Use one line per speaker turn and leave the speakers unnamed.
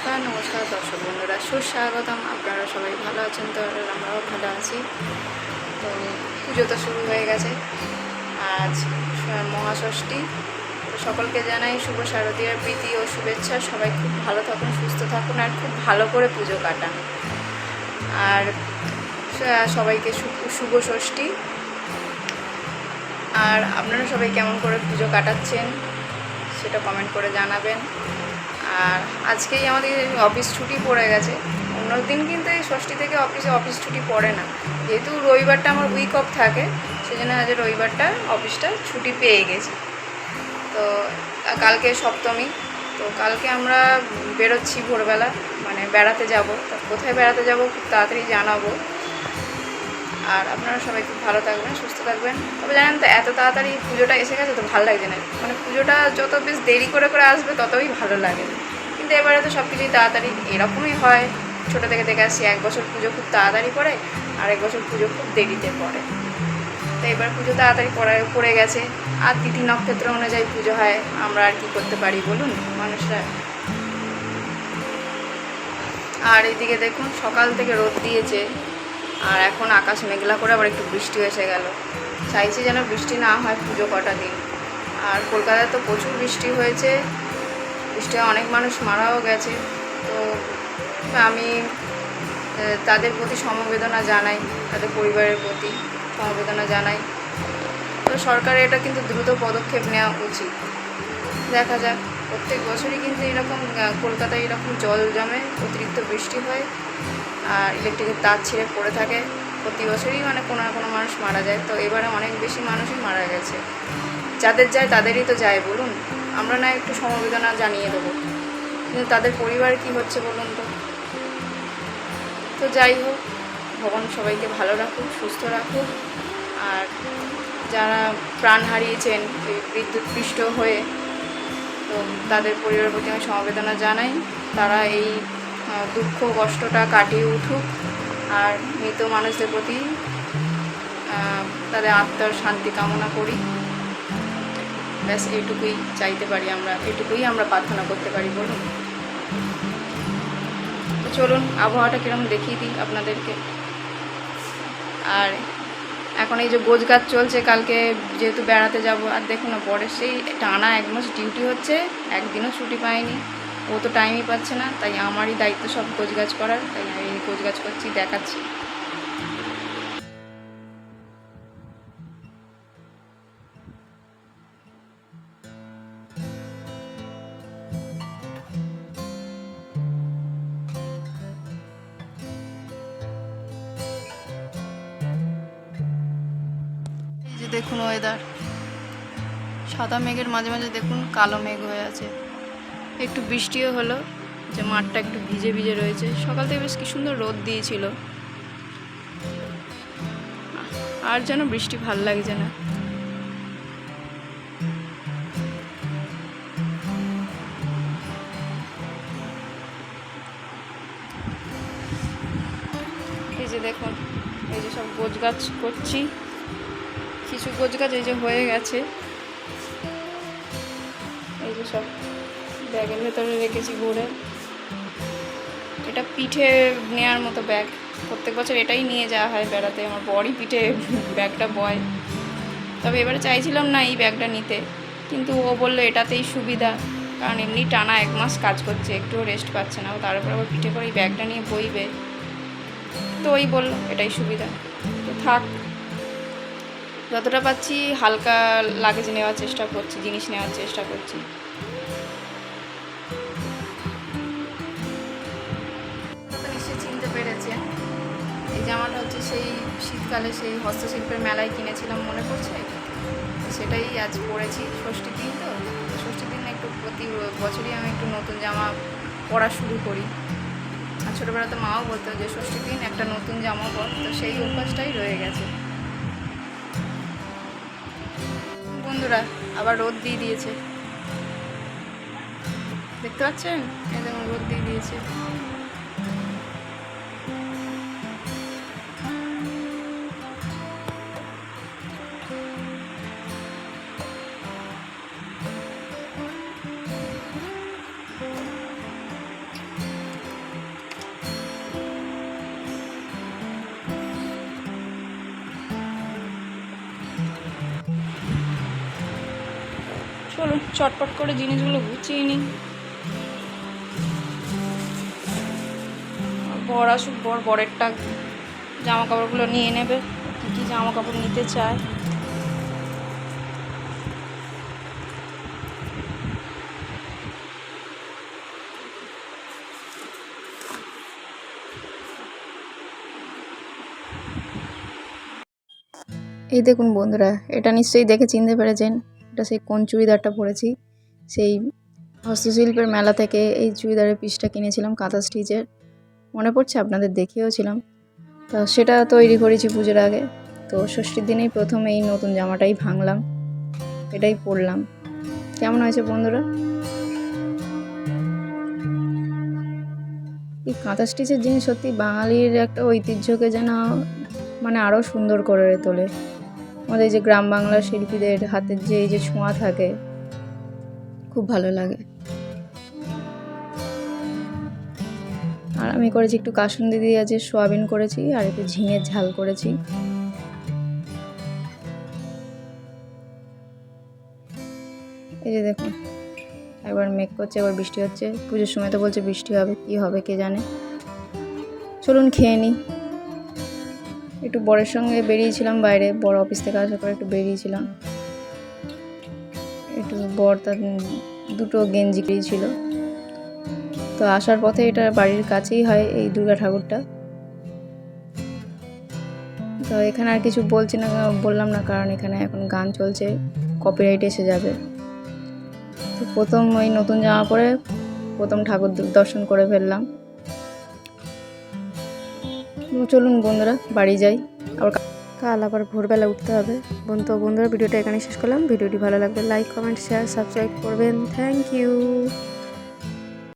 নমস্কার নমস্কার দর্শক বন্ধুরা। সুস্বাগতম। আপনারা সবাই ভালো আছেন তো? আমরাও ভালো আছি। তো পুজো তো শুরু হয়ে গেছে। আজ মহাষষ্ঠী। সকলকে জানাই শুভ শারদীয়ার প্রীতি ও শুভেচ্ছা। সবাই খুব ভালো থাকুন, সুস্থ থাকুন আর খুব ভালো করে পুজো কাটান। আর সবাইকে শুভ ষষ্ঠী। আর আপনারা সবাই কেমন করে পুজো কাটাচ্ছেন, সেটা কমেন্ট করে জানাবেন। আর আজকেই আমাদের অফিস ছুটি পড়ে গেছে। অন্য দিন কিন্তু এই ষষ্ঠী থেকে অফিসে অফিস ছুটি পড়ে না। যেহেতু রবিবারটা আমার উইক অফ থাকে সেই জন্য আজ রবিবারটা অফিসটা ছুটি পেয়ে গেছি। তো কালকে সপ্তমী, তো কালকে আমরা বেরোচ্ছি ভোরবেলা মানে বেড়াতে যাব। তো কোথায় বেড়াতে যাব খুব তাড়াতাড়ি জানাব। আর আপনারা সবাই খুব ভালো থাকবেন, সুস্থ থাকবেন। তবে জানেন তো, এত তাড়াতাড়ি পুজোটা এসে গেছে তো ভালো লাগছে না। মানে পুজোটা যত বেশ দেরি করে করে আসবে, ততই ভালো লাগে। কিন্তু এবারে তো সব কিছুই তাড়াতাড়ি এরকমই হয়। ছোটো থেকে দেখে আসছি এক বছর পুজো খুব তাড়াতাড়ি পড়ে, আর এক বছর পুজো খুব দেরিতে পড়ে। তো এবার পুজো তাড়াতাড়ি পড়ে পড়ে গেছে। আর তিথি নক্ষত্র অনুযায়ী পুজো হয়, আমরা আর কি করতে পারি বলুন মানুষরা? আর এইদিকে দেখুন, সকাল থেকে রোদ দিয়েছে, আর এখন আকাশ মেঘলা করে আবার একটু বৃষ্টি এসে গেল। চাইছি যেন বৃষ্টি না হয় পুজো কটা দিন। আর কলকাতায় তো প্রচুর বৃষ্টি হয়েছে বৃষ্টি অনেক মানুষ মারাও গেছে। তো আমি তাদের প্রতি সমবেদনা জানাই, তাদের পরিবারের প্রতি সমবেদনা জানাই। তো সরকারের এটা কিন্তু দ্রুত পদক্ষেপ নেওয়া উচিত। দেখা যাক, প্রত্যেক বছরই কিন্তু এরকম কলকাতায় এরকম জল জমে, অতিরিক্ত বৃষ্টি হয়, আর ইলেকট্রিকের তার ছিঁড়ে পড়ে থাকে। প্রতি বছরই মানে কোনো না কোনো মানুষ মারা যায়। তো এবারে অনেক বেশি মানুষই মারা গেছে। যাদের যায় তাদেরই তো যায়, বলুন। আমরা না একটু সমবেদনা জানিয়ে দেবো। কিন্তু তাদের পরিবার কি হচ্ছে বলুন তো? তো যাই হোক, ভগবান সবাইকে ভালো রাখুক, সুস্থ রাখুক। আর যারা প্রাণ হারিয়েছেন এই বিদ্যুৎ পৃষ্ঠ হয়ে, তো তাদের পরিবারের প্রতি আমি সমবেদনা জানাই। তারা এই দুঃখ, কষ্টটা কাটিয়ে উঠুক। আর মৃত মানুষদের প্রতি তাদের আত্মার শান্তি কামনা করি। ব্যাস, এইটুকুই চাইতে পারি আমরা এটুকুই আমরা প্রার্থনা করতে পারি, বলুন। তো চলুন, আবহাওয়াটা কীরকম দেখিয়ে দিই আপনাদেরকে। আর এখন এই যে গোছ গাছ চলছে, কালকে যেহেতু বেড়াতে যাব, আর দেখুন না পরের সেই টানা এক মাস ডিউটি হচ্ছে, একদিনও ছুটি পাইনি। ও তো টাইমই পাচ্ছে না, তাই আমারই দায়িত্ব সব গোছ গাছ করার, তাই আমি গোছ গাছ করছি, দেখাচ্ছি। দেখুন ওয়েদার সাদা মেঘের মাঝে মাঝে দেখুন কালো মেঘ হয়ে আছে। একটু বৃষ্টিও হলো, যে মাঠটা একটু ভিজে ভিজে রয়েছে। সকাল থেকে বেশ কি সুন্দর রোদ দিয়েছিল। আর যেন বৃষ্টি ভালো লাগছে না। এই যে দেখুন, এই যে সব গোছ গাছ করছি। কিছু গোছ গাছ এই যে হয়ে গেছে। এই যে সব ব্যাগের ভেতরে রেখেছি ঘুরে এটা পিঠে নেওয়ার মতো ব্যাগ। প্রত্যেক বছর এটাই নিয়ে যাওয়া হয় বেড়াতে। আমার বড়ই পিঠে ব্যাগটা বয়। তবে এবারে চাইছিলাম না এই ব্যাগটা নিতে। কিন্তু ও বলল এটাতেই সুবিধা। কারণ এমনি টানা এক মাস কাজ করছে, একটুও রেস্ট পাচ্ছে না। ও তারপর আবার পিঠে করে এই ব্যাগটা নিয়ে বইবে। তো ওই বলল, এটাই সুবিধা। তো থাক যতটা পাচ্ছি হালকা লাগেজ নেওয়ার চেষ্টা করছি, জিনিস নেওয়ার চেষ্টা করছি। নিশ্চয়ই চিনতে এই জামাটা হচ্ছে সেই শীতকালে সেই হস্তশিল্পের মেলায় কিনেছিলাম মনে তো সেটাই আজ পরেছি ষষ্ঠীর দিন তো। তো ষষ্ঠীর দিন একটু প্রতি বছরই আমি একটু নতুন জামা পরা শুরু করি। আর ছোটোবেলাতে মাও বলতো যে ষষ্ঠীর দিন একটা নতুন জামা পর, তো সেই অভ্যাসটাই রয়ে গেছে। বন্ধুরা আবার রোদ দিয়ে দিয়েছে। দেখতে পাচ্ছেন? এই দেখুন রোদ দিয়ে দিয়েছে। চলো, চটপট করে জিনিসগুলো গুছিয়ে নিই। বর আসুক, বর বরেরটা জামা কাপড়গুলো নিয়ে নেবে, কী কী জামা কাপড় নিতে চায়। এই দেখুন বন্ধুরা, এটা নিশ্চয়ই দেখে চিনতে পেরেছেন। এটা সেই কোন চুড়িদারটা পরেছি? সেই হস্তশিল্পের মেলা থেকে এই চুড়িদারের পিসটা কিনেছিলাম কাঁথা স্টিচের। মনে পড়ছে? আপনাদের দেখিয়েওছিলাম তা সেটা তৈরি করেছি পুজোর আগে। তো ষষ্ঠীর দিনেই প্রথম এই নতুন জামাটাই ভাঙলাম। এটাই পরলাম। কেমন হয়েছে বন্ধুরা? এই কাঁথা স্টিচের জিনিস সত্যি বাঙালির একটা ঐতিহ্যকে যেন মানে আরও সুন্দর করে তোলে। আমাদের যে গ্রাম বাংলার শিল্পীদের হাতের যে এই যে ছোঁয়া থাকে, খুব ভালো লাগে। আর আমি করেছি একটু কাসুন্দি দিয়ে আছে সোয়াবিন করেছি, আর একটু ঝিঙের ঝাল করেছি। এই যে দেখুন, একবার মেঘ করছে, একবার বৃষ্টি হচ্ছে। পুজোর সময় তো বলছে বৃষ্টি হবে, কি হবে কে জানে? চলুন খেয়ে নিই। একটু বরের সঙ্গে বেরিয়েছিলাম বাইরে বড় অফিস থেকে আসার পর একটু বেরিয়েছিলাম। একটু বর তার দুটো গেঞ্জি কিনেছিল তো আসার পথে এটা বাড়ির কাছেই হয় এই দুর্গা ঠাকুরটা। তো এখানে আর কিছু বলছি না, বললাম না, কারণ এখানে এখন গান চলছে কপিরাইট এসে যাবে। তো প্রথম ওই নতুন জামা পরে প্রথম ঠাকুর দর্শন করে ফেললাম। চলুন বন্ধুরা, বাড়ি যাই। আবার কাল আবার ভোরবেলা উঠতে হবে। তো বন্ধুরা, ভিডিওটা এখানে শেষ করলাম। ভিডিওটি ভালো লাগবে লাইক কমেন্ট শেয়ার সাবস্ক্রাইব করবেন। Thank you